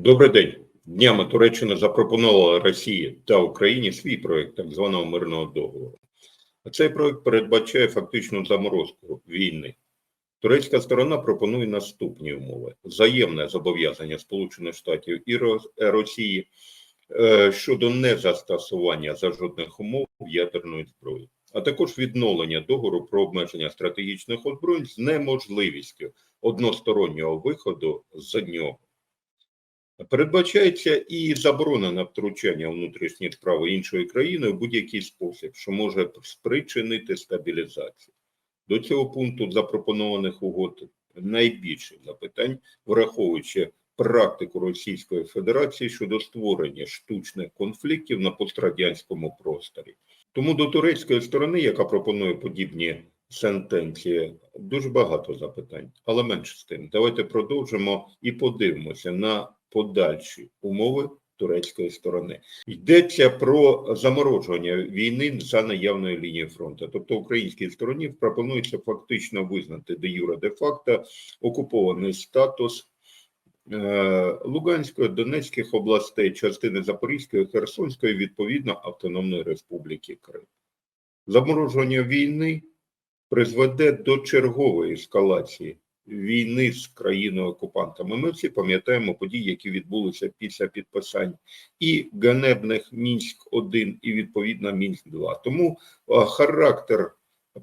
Добрий день. Днями Туреччина запропонувала Росії та Україні свій проект так званого мирного договору. А Цей проект передбачає фактичну заморозку війни. Турецька сторона пропонує наступні умови: взаємне зобов'язання Сполучених Штатів і е, Росії е, щодо незастосування за жодних умов ядерної зброї, а також відновлення договору про обмеження стратегічних озброєнь з неможливістю одностороннього виходу з нього. Передбачається і заборона на втручання у внутрішні справи іншої країни в будь-який спосіб, що може спричинити стабілізацію. До цього пункту запропонованих угод найбільше запитань, враховуючи практику Російської Федерації щодо створення штучних конфліктів на пострадянському просторі. Тому до турецької сторони, яка пропонує подібні сентенції, дуже багато запитань, але менше з тим. Давайте продовжимо і подивимося на подальші умови турецької сторони. Йдеться про заморожування війни за наявною лінією фронту. Тобто українській стороні пропонується фактично визнати де юре де факто окупований статус е, Луганської, Донецьких областей, частини Запорізької, Херсонської, відповідно Автономної Республіки Крим. Заморожування війни призведе до чергової ескалації війни з країною окупантами. Ми всі пам'ятаємо події, які відбулися після підписань і ганебних мінськ 1 і відповідно мінськ 2 Тому характер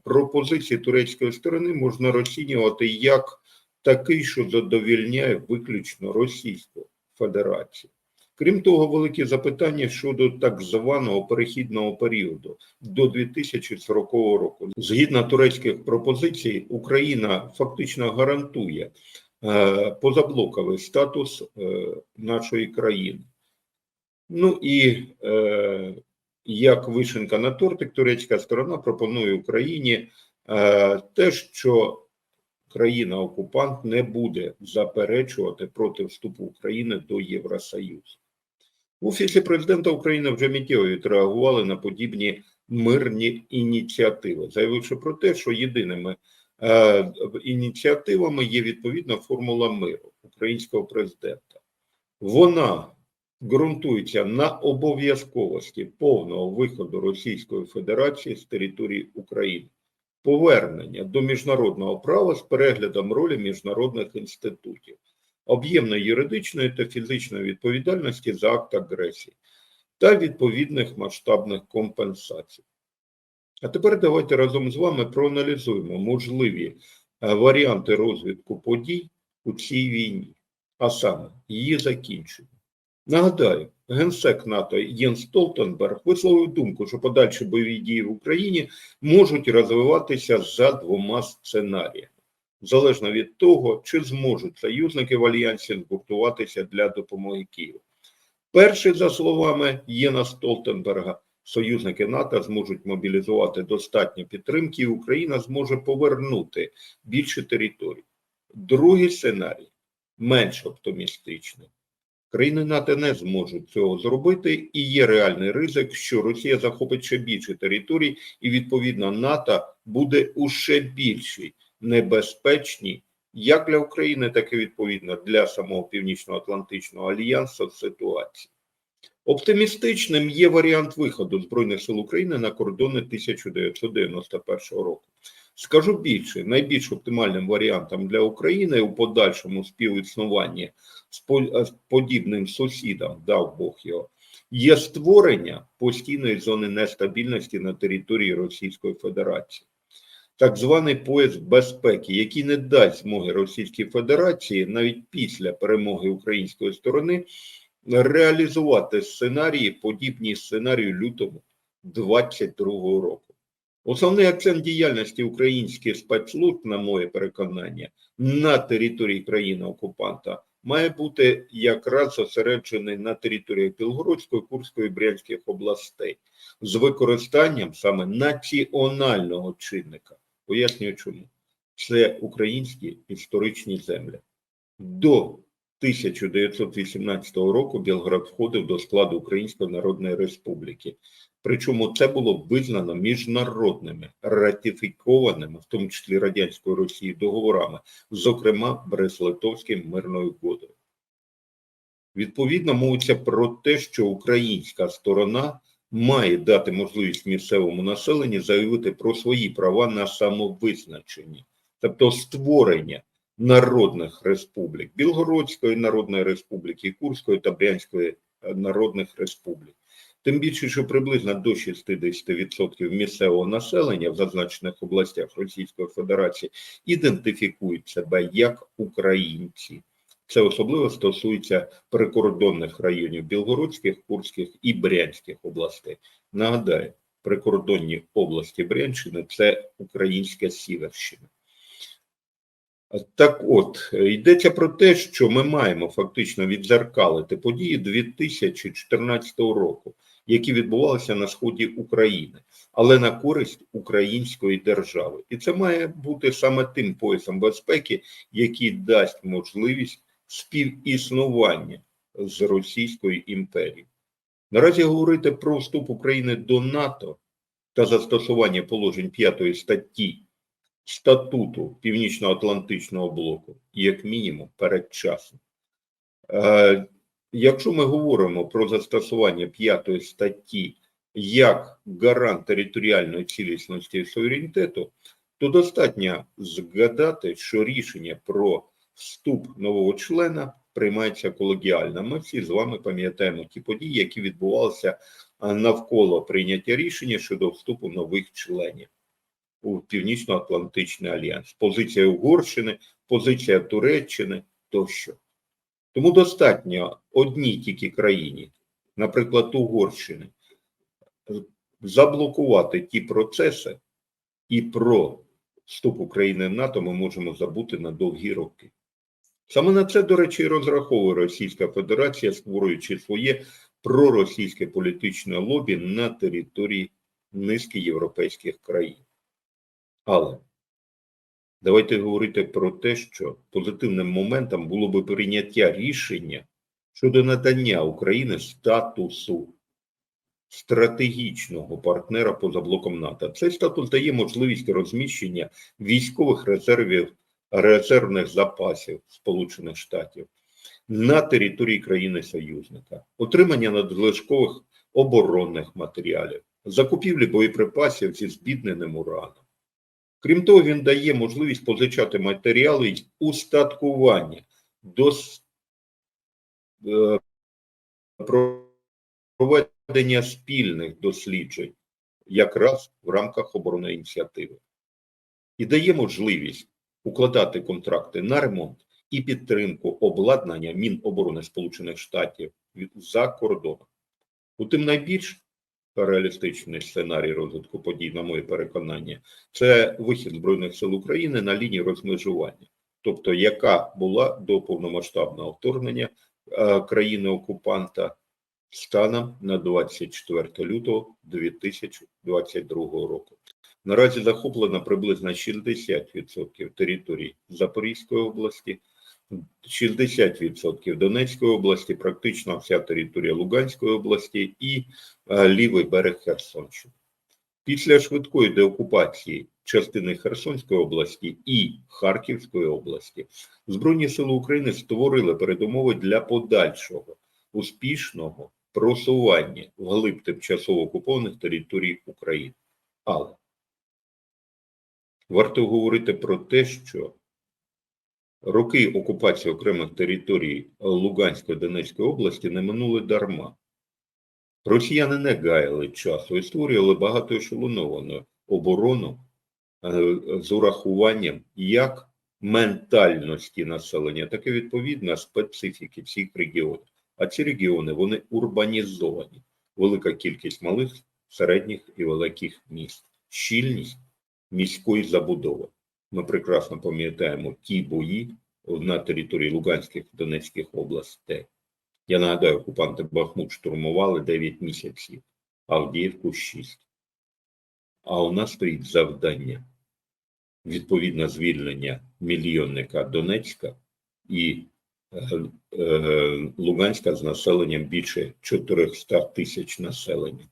пропозиції турецької сторони можна розцінювати як такий, що задовільняє виключно Російську Федерацію. Крім того, великі запитання щодо так званого перехідного періоду до 2040 року. Згідно турецьких пропозицій, Україна фактично гарантує е, позаблоковий статус е, нашої країни. Ну і е, як вишенка на тортик, турецька сторона пропонує Україні те, що країна-окупант не буде заперечувати проти вступу України до Євросоюзу. В Офісі президента України вже миттєво відреагували на подібні мирні ініціативи, заявивши про те, що єдиними е, ініціативами є відповідна формула миру українського президента. Вона ґрунтується на обов'язковості повного виходу Російської Федерації з території України, повернення до міжнародного права з переглядом ролі міжнародних інститутів об'ємної юридичної та фізичної відповідальності за акт агресії та відповідних масштабних компенсацій. А тепер давайте разом з вами проаналізуємо можливі е, варіанти розвитку подій у цій війні, а саме її закінчення. Нагадаю, генсек НАТО Єн Столтенберг висловив думку, що подальші бойові дії в Україні можуть розвиватися за двома сценаріями залежно від того, чи зможуть союзники в альянсі згуртуватися для допомоги Києву. Перший, за словами Єна Столтенберга, союзники НАТО зможуть мобілізувати достатньо підтримки, і Україна зможе повернути більше територій. Другий сценарій менш оптимістичний. Країни НАТО не зможуть цього зробити, і є реальний ризик, що Росія захопить ще більше територій, і відповідно НАТО буде у ще більшій небезпечній як для України, так і відповідно для самого Північно-Атлантичного альянсу ситуації. Оптимістичним є варіант виходу Збройних сил України на кордони 1991 року. Скажу більше, найбільш оптимальним варіантом для України у подальшому співіснуванні з з подібним сусідам, дав Бог його, є створення постійної зони нестабільності на території Російської Федерації так званий пояс безпеки, який не дасть змоги Російській Федерації навіть після перемоги української сторони реалізувати сценарії, подібні сценарію лютому 22-го року. Основний акцент діяльності українських спецслужб, на моє переконання, на території країни-окупанта має бути якраз зосереджений на території Білгородської, Курської Брянських областей з використанням саме національного чинника. Пояснюю чому. Це українські історичні землі. До 1918 року Білгород входив до складу Української Народної Республіки. Причому це було визнано міжнародними ратифікованими, в тому числі радянською Росією, договорами, зокрема Брест-Литовським мирною угодою. Відповідно, мовиться про те, що українська сторона має дати можливість місцевому населенню заявити про свої права на самовизначення, тобто створення народних республік Білгородської Народної Республіки, Курської та Брянської е, народних республік. Тим більше, що приблизно до 60% місцевого населення в зазначених областях Російської Федерації ідентифікують себе як українці. Це особливо стосується прикордонних районів Білгородських, Курських і Брянських областей. Нагадаю, прикордонні області Брянщини це українська Сіверщина. Так от, йдеться про те, що ми маємо фактично відзеркалити події 2014 року, які відбувалися на сході України, але на користь української держави. І це має бути саме тим поясом безпеки, який дасть можливість співіснування з Російською імперією. Наразі говорити про вступ України до НАТО та застосування положень 5 статті статуту Північно-Атлантичного блоку, як мінімум, передчасно. Е, якщо ми говоримо про застосування 5 статті як гарант територіальної цілісності і суверенітету, то достатньо згадати, що рішення про вступ нового члена приймається колегіально. Ми всі з вами пам'ятаємо ті події, які відбувалися навколо прийняття рішення щодо вступу нових членів у Північно-Атлантичний альянс. Позиція Угорщини, позиція Туреччини тощо. Тому достатньо одній тільки країні, наприклад, Угорщини, заблокувати ті процеси, і про вступ України в НАТО ми можемо забути на довгі роки. Саме на це, до речі, розраховує Російська Федерація, створюючи своє проросійське політичне лобі на території низки європейських країн. Але давайте говорити про те, що позитивним моментом було би прийняття рішення щодо надання України статусу стратегічного партнера поза блоком НАТО. Цей статус дає можливість розміщення військових резервів резервних запасів Сполучених Штатів на території країни-союзника, отримання надлишкових оборонних матеріалів, закупівлі боєприпасів зі збідненим ураном. Крім того, він дає можливість позичати матеріали й устаткування до е, проведення спільних досліджень якраз в рамках оборонної ініціативи. І дає можливість укладати контракти на ремонт і підтримку обладнання Міноборони Сполучених Штатів за кордоном. У тим найбільш реалістичний сценарій розвитку подій, на моє переконання, це вихід Збройних сил України на лінії розмежування, тобто яка була до повномасштабного вторгнення е, країни-окупанта станом на 24 лютого 2022 року. Наразі захоплено приблизно 60% території Запорізької області, 60% Донецької області, практично вся територія Луганської області і а, лівий берег Херсонщини. Після швидкої деокупації частини Херсонської області і Харківської області Збройні Сили України створили передумови для подальшого успішного просування вглиб тимчасово окупованих територій України. Але Варто говорити про те, що роки окупації окремих територій Луганської Донецької області не минули дарма. Росіяни не гаяли часу і створювали багатоешелоновану оборону е, з урахуванням як ментальності населення, так і відповідно специфіки цих регіонів. А ці регіони вони урбанізовані, велика кількість малих, середніх і великих міст, щільність міської забудови. Ми прекрасно пам'ятаємо ті бої на території Луганських Донецьких областей. Я нагадаю, окупанти Бахмут штурмували 9 місяців, Авдіївку 6. А у нас стоїть завдання відповідно звільнення мільйонника Донецька і е, е, Луганська з населенням більше 400 тисяч населення.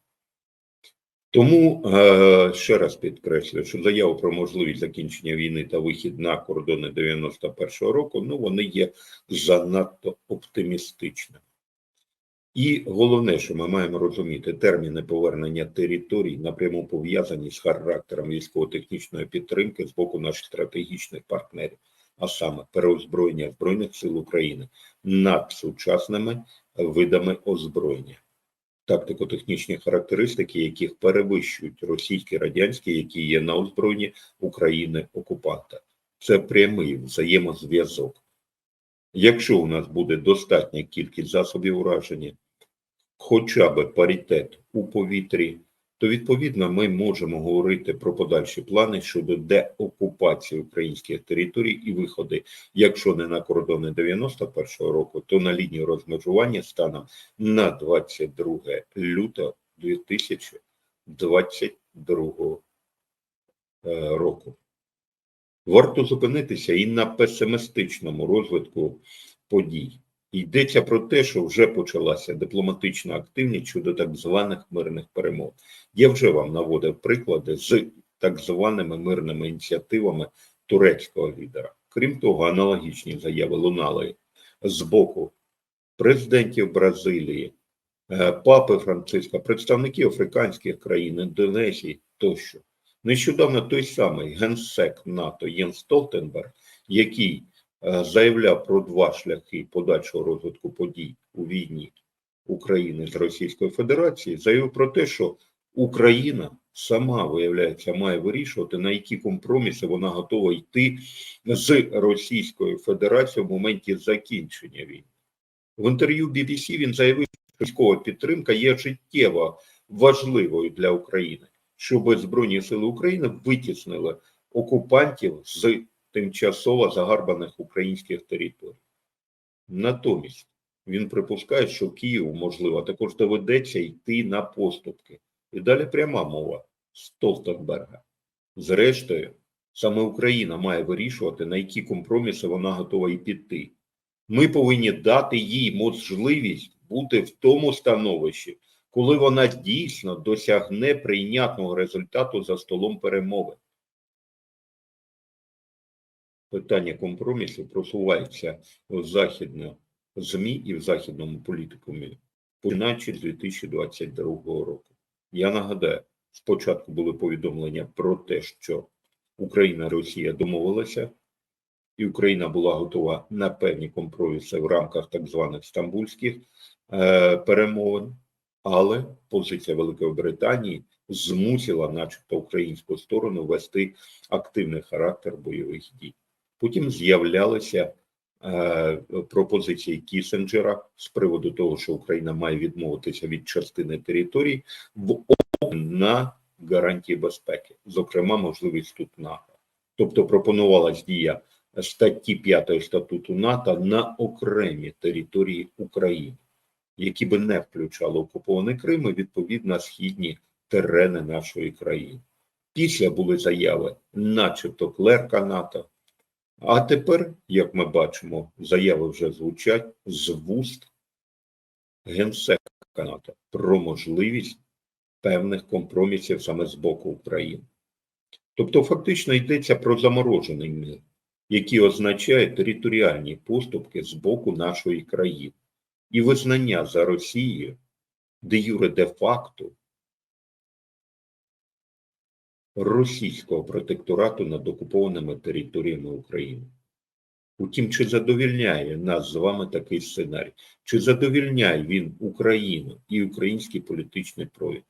Тому е, ще раз підкреслюю, що заяву про можливість закінчення війни та вихід на кордони 91-го року, ну вони є занадто оптимістичними. І головне, що ми маємо розуміти, терміни повернення територій напряму пов'язані з характером військово-технічної підтримки з боку наших стратегічних партнерів, а саме переозброєння Збройних сил України над сучасними видами озброєння, тактико-технічні характеристики, яких перевищують російські радянські, які є на озброєнні України окупанта. Це прямий взаємозв'язок. Якщо у нас буде достатня кількість засобів ураження, хоча б паритет у повітрі, то відповідно ми можемо говорити про подальші плани щодо деокупації українських територій і виходи, якщо не на кордони 91-го року, то на лінію розмежування станом на 22 лютого 2022 е, року. Варто зупинитися і на песимістичному розвитку подій. Йдеться про те, що вже почалася дипломатична активність щодо так званих мирних перемов. Я вже вам наводив приклади з так званими мирними ініціативами турецького лідера. Крім того, аналогічні заяви лунали з боку президентів Бразилії, е, папи Франциска, представників африканських країн, Індонезії тощо. Нещодавно той самий генсек НАТО Єн Столтенберг, який заявляв про два шляхи подальшого розвитку подій у війні України з Російською Федерацією, заявив про те, що Україна сама, виявляється, має вирішувати, на які компроміси вона готова йти з Російською Федерацією в моменті закінчення війни. В інтерв'ю BBC він заявив, що військова підтримка є життєво важливою для України щоб Збройні сили України витіснили окупантів з тимчасово загарбаних українських територій. Натомість він припускає, що Києву, можливо, також доведеться йти на поступки. І далі пряма мова Столтенберга. Зрештою, саме Україна має вирішувати, на які компроміси вона готова і піти. Ми повинні дати їй можливість бути в тому становищі, коли вона дійсно досягне прийнятного результату за столом перемови. Питання компромісу просувається в західному ЗМІ і в західному політикумі, починаючи з 2022 року. Я нагадаю, спочатку були повідомлення про те, що Україна Росія домовилися, і Україна була готова на певні компроміси в рамках так званих стамбульських е, перемовин. Але позиція Великої Британії змусила, начебто, українську сторону вести активний характер бойових дій. Потім з'являлися е, пропозиції Кісенджера з приводу того, що Україна має відмовитися від частини територій в на гарантії безпеки, зокрема, можливість вступ НАТО. Тобто пропонувалась дія статті 5 статуту НАТО на окремі території України які би не включали окупований Крим і відповідно східні терени нашої країни. Після були заяви, начебто клерка НАТО. А тепер, як ми бачимо, заяви вже звучать з вуст генсека НАТО про можливість певних компромісів саме з боку України. Тобто, фактично йдеться про заморожений мир, який означає територіальні поступки з боку нашої країни і визнання за Росією, де юре де факто російського протекторату над окупованими територіями України. Утім, чи задовільняє нас з вами такий сценарій? Чи задовільняє він Україну і український політичний прояв?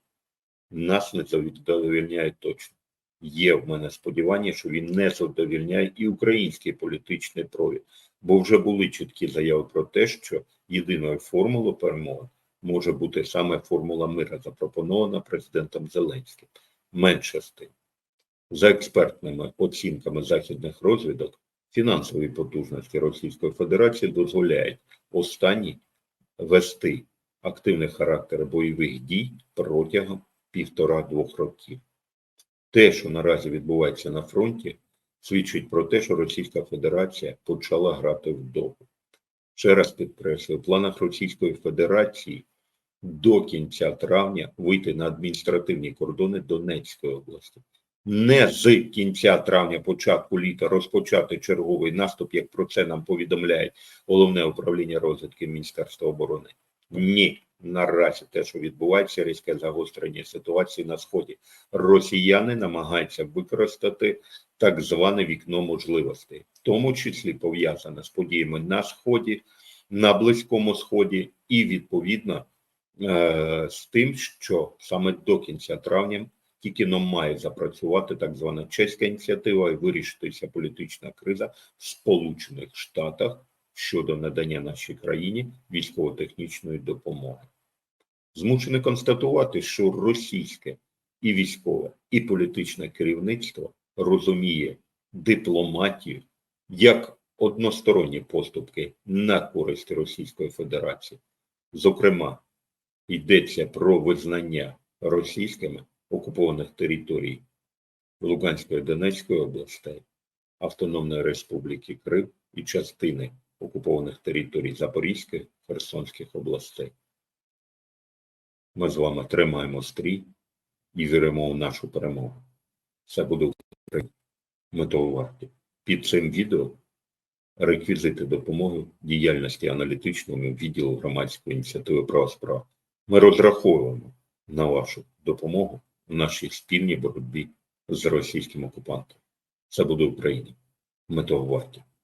Нас не задовільняє точно. Є в мене сподівання, що він не задовільняє і український політичний прояв, бо вже були чіткі заяви про те, що єдиною формулою перемоги може бути саме формула мира, запропонована президентом Зеленським. Менше з тим. За експертними оцінками західних розвідок, фінансові потужності Російської Федерації дозволяють останні вести активний характер бойових дій протягом півтора-двох років. Те, що наразі відбувається на фронті, свідчить про те, що Російська Федерація почала грати вдовго. Ще раз підкреслюю, в планах Російської Федерації до кінця травня вийти на адміністративні кордони Донецької області. Не з кінця травня, початку літа розпочати черговий наступ, як про це нам повідомляє головне управління розвідки Міністерства оборони. Ні, наразі те, що відбувається, різке загострення ситуації на сході. Росіяни намагаються використати так зване вікно можливостей, в тому числі пов'язане з подіями на сході, на близькому сході, і відповідно з тим, що саме до кінця травня тільки но має запрацювати так звана чеська ініціатива і вирішитися політична криза в Сполучених Штатах щодо надання нашій країні військово-технічної допомоги. Змушений констатувати, що російське і військове, і політичне керівництво розуміє дипломатію як односторонні поступки на користь Російської Федерації. Зокрема, йдеться про визнання російськими окупованих територій Луганської Донецької областей, Автономної Республіки Крим і частини окупованих територій Запорізької Херсонських областей. Ми з вами тримаємо стрій і віримо в нашу перемогу. Це буде того варті. Під цим відео реквізити допомоги діяльності аналітичного відділу громадської ініціативи права справ. Ми розраховуємо на вашу допомогу в нашій спільній боротьбі з російським окупантом. Це буде Україна. Ми того варті.